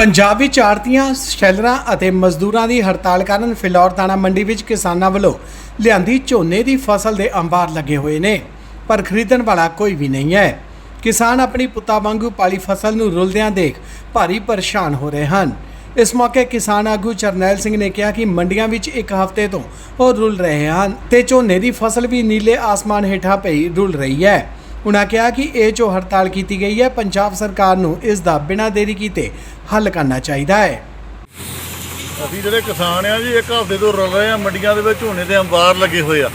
ਪੰਜਾਬ ਵਿੱਚ ਆੜਤੀਆਂ ਸ਼ੈਲਰਾਂ ਅਤੇ ਮਜ਼ਦੂਰਾਂ ਦੀ ਹੜਤਾਲ ਕਾਰਨ ਫਿਲੌਰ ਦਾਣਾ ਮੰਡੀ ਵਿੱਚ ਕਿਸਾਨਾਂ ਵੱਲੋਂ ਲਿਆਂਦੀ ਝੋਨੇ ਦੀ ਫਸਲ ਦੇ ਅੰਬਾਰ ਲੱਗੇ ਹੋਏ ਨੇ, ਪਰ ਖਰੀਦਣ ਵਾਲਾ ਕੋਈ ਵੀ ਨਹੀਂ ਹੈ। ਕਿਸਾਨ ਆਪਣੀ ਪੁੱਤਾਂ ਵਾਂਗੂ ਪਾਲੀ ਫਸਲ ਨੂੰ ਰੁਲਦਿਆਂ ਦੇਖ ਭਾਰੀ ਪਰੇਸ਼ਾਨ ਹੋ ਰਹੇ ਹਨ। ਇਸ ਮੌਕੇ ਕਿਸਾਨ ਆਗੂ ਚਰਨੈਲ ਸਿੰਘ ਨੇ ਕਿਹਾ ਕਿ ਮੰਡੀਆਂ ਵਿੱਚ ਇੱਕ ਹਫ਼ਤੇ ਤੋਂ ਉਹ ਰੁਲ ਰਹੇ ਹਨ ਤੇ ਝੋਨੇ ਦੀ ਫਸਲ ਵੀ ਨੀਲੇ ਆਸਮਾਨ ਹੇਠਾਂ ਪਈ ਰੁਲ ਰਹੀ ਹੈ। ਉਨ੍ਹਾਂ ਕਿਹਾ ਕਿ ਇਹ ਜੋ ਹੜਤਾਲ ਕੀਤੀ ਗਈ ਹੈ, ਪੰਜਾਬ ਸਰਕਾਰ ਨੂੰ ਇਸ ਦਾ ਬਿਨਾਂ ਦੇਰੀ ਕੀਤੇ ਹੱਲ ਕਰਨਾ ਚਾਹੀਦਾ ਹੈ। ਅਸੀਂ ਜਿਹੜੇ ਕਿਸਾਨ ਆ ਜੀ ਇੱਕ ਹਫ਼ਤੇ ਤੋਂ ਰਲ ਰਹੇ ਆ, ਮੰਡੀਆਂ ਦੇ ਵਿੱਚ ਝੋਨੇ ਦੇ ਅੰਬਾਰ ਲੱਗੇ ਹੋਏ ਆ।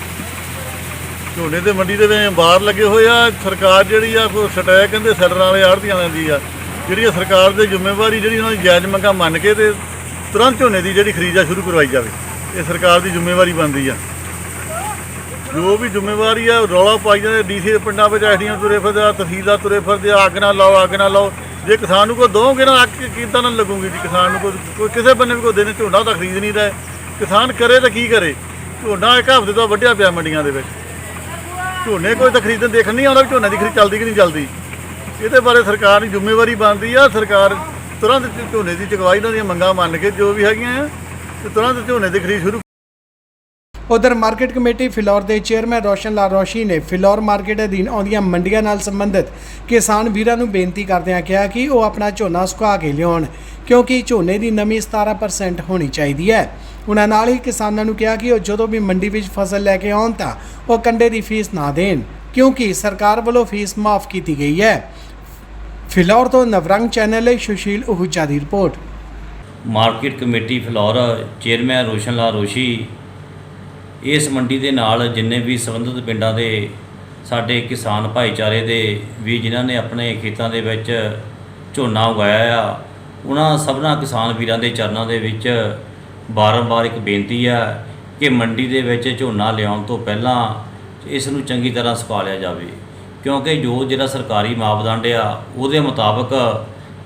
ਝੋਨੇ ਦੇ ਮੰਡੀ ਦੇ ਵਿੱਚ ਅੰਬਾਰ ਲੱਗੇ ਹੋਏ ਆ, ਸਰਕਾਰ ਜਿਹੜੀ ਆ, ਕੋਈ ਸਟੈਕ ਕਹਿੰਦੇ ਸੈਲਰਾਂ ਵਾਲੇ ਆੜ੍ਹਤੀਆਂ ਲੈਂਦੀ ਆ। ਜਿਹੜੀ ਆ ਸਰਕਾਰ ਦੀ ਜ਼ਿੰਮੇਵਾਰੀ ਜਿਹੜੀ ਉਹਨਾਂ ਦੀ ਜਾਇਜ਼ ਮੰਗਾਂ ਮੰਨ ਕੇ ਤੇ ਤੁਰੰਤ ਝੋਨੇ ਦੀ ਜਿਹੜੀ ਖਰੀਦ ਆ, ਸ਼ੁਰੂ ਕਰਵਾਈ ਜਾਵੇ। ਇਹ ਸਰਕਾਰ ਦੀ ਜ਼ਿੰਮੇਵਾਰੀ ਬਣਦੀ ਆ। ਜੋ ਵੀ ਜ਼ਿੰਮੇਵਾਰੀ ਆ, ਰੌਲਾ ਪਾਈ ਜਾਂਦੇ ਡੀਸੀ ਦੇ ਪਿੰਡਾਂ ਵਿੱਚ ਐਡੀਆਂ ਤੁਰੇ ਫਿਰਦੇ ਆ, ਤਹਿਸੀਲਦਾਰ ਤੁਰੇ ਫਿਰਦੇ ਆ, ਅੱਗ ਨਾ ਲਾਓ, ਅੱਗ ਨਾ ਲਾਓ। ਜੇ ਕਿਸਾਨ ਨੂੰ ਕੋਈ ਦੋਗੇ ਨਾ, ਅੱਗ ਕਿੱਦਾਂ ਨਾਲ ਲੱਗੂਗੀ ਜੀ ਕਿਸਾਨ ਨੂੰ, ਕੋਈ ਕੋਈ ਕਿਸੇ ਬੰਨੇ ਵੀ ਕੋਈ ਦੇਣੇ ਝੋਨਾ ਤਾਂ ਖਰੀਦ ਨਹੀਂ ਰਿਹਾ। ਕਿਸਾਨ ਕਰੇ ਤਾਂ ਕੀ ਕਰੇ? ਝੋਨਾ ਇੱਕ ਹਫ਼ਤੇ ਤੋਂ ਵੱਢਿਆ ਪਿਆ ਮੰਡੀਆਂ ਦੇ ਵਿੱਚ। ਝੋਨੇ ਕੋਈ ਤਾਂ ਖਰੀਦਣ ਦੇਖਣ ਨਹੀਂ ਆਉਂਦਾ ਵੀ ਝੋਨੇ ਦੀ ਖਰੀਦ ਚੱਲਦੀ ਕਿ ਨਹੀਂ ਚੱਲਦੀ। ਇਹਦੇ ਬਾਰੇ ਸਰਕਾਰ ਦੀ ਜ਼ਿੰਮੇਵਾਰੀ ਬਣਦੀ ਆ, ਸਰਕਾਰ ਤੁਰੰਤ ਝੋਨੇ ਦੀ ਚੁਕਵਾਈ ਉਹਨਾਂ ਦੀਆਂ ਮੰਗਾਂ ਮੰਨ ਕੇ ਜੋ ਵੀ ਹੈਗੀਆਂ ਆ, ਤੇ ਤੁਰੰਤ ਝੋਨੇ ਦੀ ਖਰੀਦ ਸ਼ੁਰੂ ਉਧਰ ਮਾਰਕੀਟ ਕਮੇਟੀ ਫਿਲੌਰ ਦੇ ਚੇਅਰਮੈਨ ਰੋਸ਼ਨ ਲਾਲ ਰੋਸ਼ੀ ਨੇ ਫਿਲੌਰ ਮਾਰਕੀਟ ਅਧੀਨ ਆਉਂਦੀਆਂ ਮੰਡੀਆਂ ਨਾਲ ਸੰਬੰਧਿਤ ਕਿਸਾਨ ਵੀਰਾਂ ਨੂੰ ਬੇਨਤੀ ਕਰਦਿਆਂ ਕਿਹਾ ਕਿ ਉਹ ਆਪਣਾ ਝੋਨਾ ਸੁਕਾ ਕੇ ਲਿਆਉਣ, ਕਿਉਂਕਿ ਝੋਨੇ ਦੀ ਨਮੀ 17% ਹੋਣੀ ਚਾਹੀਦੀ ਹੈ। ਉਹਨਾਂ ਨਾਲ ਹੀ ਕਿਸਾਨਾਂ ਨੂੰ ਕਿਹਾ ਕਿ ਉਹ ਜਦੋਂ ਵੀ ਮੰਡੀ ਵਿੱਚ ਫਸਲ ਲੈ ਕੇ ਆਉਣ ਤਾਂ ਉਹ ਕੰਡੇ ਦੀ ਫੀਸ ਨਾ ਦੇਣ, ਕਿਉਂਕਿ ਸਰਕਾਰ ਵੱਲੋਂ ਫੀਸ ਮਾਫ ਕੀਤੀ ਗਈ ਹੈ। ਫਿਲੌਰ ਤੋਂ ਨਵਰੰਗ ਚੈਨਲ ਲਈ ਸੁਸ਼ੀਲ ਉਹੂਜਾ ਦੀ report. Market committee Phillaur chairman Roshan Lal Roshi ਇਸ ਮੰਡੀ ਦੇ ਨਾਲ ਜਿੰਨੇ ਵੀ ਸੰਬੰਧਿਤ ਪਿੰਡਾਂ ਦੇ ਸਾਡੇ ਕਿਸਾਨ ਭਾਈਚਾਰੇ ਦੇ ਵੀ ਜਿਨ੍ਹਾਂ ਨੇ ਆਪਣੇ ਖੇਤਾਂ ਦੇ ਵਿੱਚ ਝੋਨਾ ਉਗਾਇਆ ਆ, ਉਹਨਾਂ ਸਭਨਾ ਕਿਸਾਨ ਵੀਰਾਂ ਦੇ ਚਰਨਾਂ ਦੇ ਵਿੱਚ ਬਾਰੰਬਾਰ ਇੱਕ ਬੇਨਤੀ ਆ ਕਿ ਮੰਡੀ ਦੇ ਵਿੱਚ ਝੋਨਾ ਲਿਆਉਣ ਤੋਂ ਪਹਿਲਾਂ ਇਸ ਨੂੰ ਚੰਗੀ ਤਰ੍ਹਾਂ ਸੁਕਾ ਲਿਆ ਜਾਵੇ। ਕਿਉਂਕਿ ਜੋ ਜਿਹੜਾ ਸਰਕਾਰੀ ਮਾਪਦੰਡ ਆ, ਉਹਦੇ ਮੁਤਾਬਕ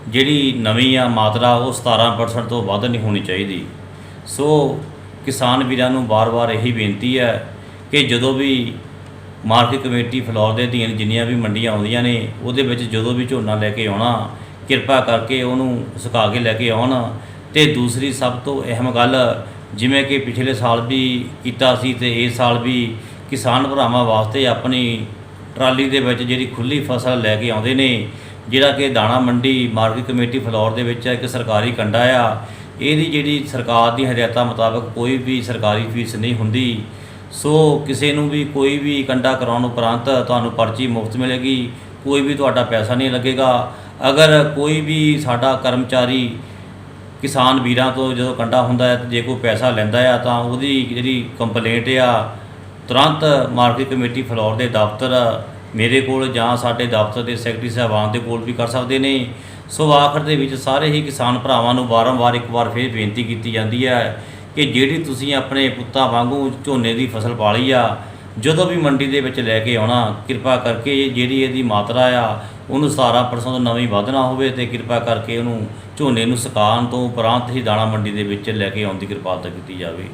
ਜਿਹੜੀ ਨਵੀਂ ਆ ਮਾਤਰਾ ਉਹ 17% ਤੋਂ ਵੱਧ ਨਹੀਂ ਹੋਣੀ ਚਾਹੀਦੀ। ਸੋ ਕਿਸਾਨ ਵੀਰਾਂ ਨੂੰ ਵਾਰ ਵਾਰ ਇਹੀ ਬੇਨਤੀ ਹੈ ਕਿ ਜਦੋਂ ਵੀ ਮਾਰਕੀਟ ਕਮੇਟੀ ਫਲੋਰ ਦੇ ਅਧੀਨ ਜਿੰਨੀਆਂ ਵੀ ਮੰਡੀਆਂ ਆਉਂਦੀਆਂ ਨੇ, ਉਹਦੇ ਵਿੱਚ ਜਦੋਂ ਵੀ ਝੋਨਾ ਲੈ ਕੇ ਆਉਣਾ, ਕਿਰਪਾ ਕਰਕੇ ਉਹਨੂੰ ਸੁਕਾ ਕੇ ਲੈ ਕੇ ਆਉਣ। ਤੇ ਦੂਸਰੀ ਸਭ ਤੋਂ ਅਹਿਮ ਗੱਲ, ਜਿਵੇਂ ਕਿ ਪਿਛਲੇ ਸਾਲ ਵੀ ਕੀਤਾ ਸੀ ਤੇ ਇਸ ਸਾਲ ਵੀ ਕਿਸਾਨ ਭਰਾਵਾਂ ਵਾਸਤੇ ਆਪਣੀ ਟਰਾਲੀ ਦੇ ਵਿੱਚ ਜਿਹੜੀ ਖੁੱਲੀ ਫਸਲ ਲੈ ਕੇ ਆਉਂਦੇ ਨੇ, ਜਿਹੜਾ ਕਿ ਦਾਣਾ ਮੰਡੀ ਮਾਰਕੀਟ ਕਮੇਟੀ ਫਲੋਰ ਦੇ ਵਿੱਚ ਇੱਕ ਸਰਕਾਰੀ ਕੰਡਾ ਆ ਇਹਦੀ ਜਿਹੜੀ ਸਰਕਾਰ ਦੀ ਹਦਾਇਤਾਂ ਮੁਤਾਬਕ ਕੋਈ ਵੀ ਸਰਕਾਰੀ ਫੀਸ ਨਹੀਂ ਹੁੰਦੀ, ਸੋ ਕਿਸੇ ਨੂੰ ਵੀ ਕੋਈ ਵੀ ਕੰਡਾ ਕਰਾਉਣ ਉਪਰੰਤ ਤੁਹਾਨੂੰ ਪਰਚੀ ਮੁਫਤ ਮਿਲੇਗੀ, ਕੋਈ ਵੀ ਤੁਹਾਡਾ ਪੈਸਾ ਨਹੀਂ ਲੱਗੇਗਾ। ਅਗਰ ਕੋਈ ਵੀ ਸਾਡਾ ਕਰਮਚਾਰੀ ਕਿਸਾਨ ਵੀਰਾਂ ਤੋਂ ਜਦੋਂ ਕੰਡਾ ਹੁੰਦਾ ਹੈ, ਜੇ ਕੋਈ ਪੈਸਾ ਲੈਂਦਾ ਆ, ਤਾਂ ਉਹਦੀ ਜਿਹੜੀ ਕੰਪਲੇਂਟ ਆ, ਤੁਰੰਤ ਮਾਰਕੀਟ ਕਮੇਟੀ ਫਲੋਰ ਦੇ ਦਫ਼ਤਰ ਮੇਰੇ ਕੋਲ ਜਾਂ ਸਾਡੇ ਦਫ਼ਤਰ ਦੇ ਸੈਕਟਰੀ ਸਾਹਿਬਾਨ ਦੇ ਕੋਲ ਵੀ ਕਰ ਸਕਦੇ ਨੇ। ਸੋ ਆਖਰ ਦੇ ਵਿੱਚ ਸਾਰੇ ਹੀ ਕਿਸਾਨ ਭਰਾਵਾਂ ਨੂੰ ਵਾਰੰਵਾਰ ਇੱਕ ਵਾਰ ਫੇਰ ਬੇਨਤੀ ਕੀਤੀ ਜਾਂਦੀ ਹੈ ਕਿ ਜਿਹੜੀ ਤੁਸੀਂ ਆਪਣੇ ਪੁੱਤਾਂ ਵਾਂਗੂ ਝੋਨੇ ਦੀ ਫਸਲ ਪਾਲੀ ਆ, ਜਦੋਂ ਵੀ ਮੰਡੀ ਦੇ ਵਿੱਚ ਲੈ ਕੇ ਆਉਣਾ, ਕਿਰਪਾ ਕਰਕੇ ਜਿਹੜੀ ਇਹਦੀ ਮਾਤਰਾ ਆ, ਉਹਨੂੰ 17% ਨਵੀਂ ਵੱਧ ਹੋਵੇ ਤੇ ਕਿਰਪਾ ਕਰਕੇ ਉਹਨੂੰ ਝੋਨੇ ਨੂੰ ਸੁਕਾਉਣ ਤੋਂ ਉਪਰੰਤ ਹੀ ਦਾਣਾ ਮੰਡੀ ਦੇ ਵਿੱਚ ਲੈ ਕੇ ਆਉਣ ਦੀ ਕਿਰਪਾਲਤਾ ਕੀਤੀ ਜਾਵੇ।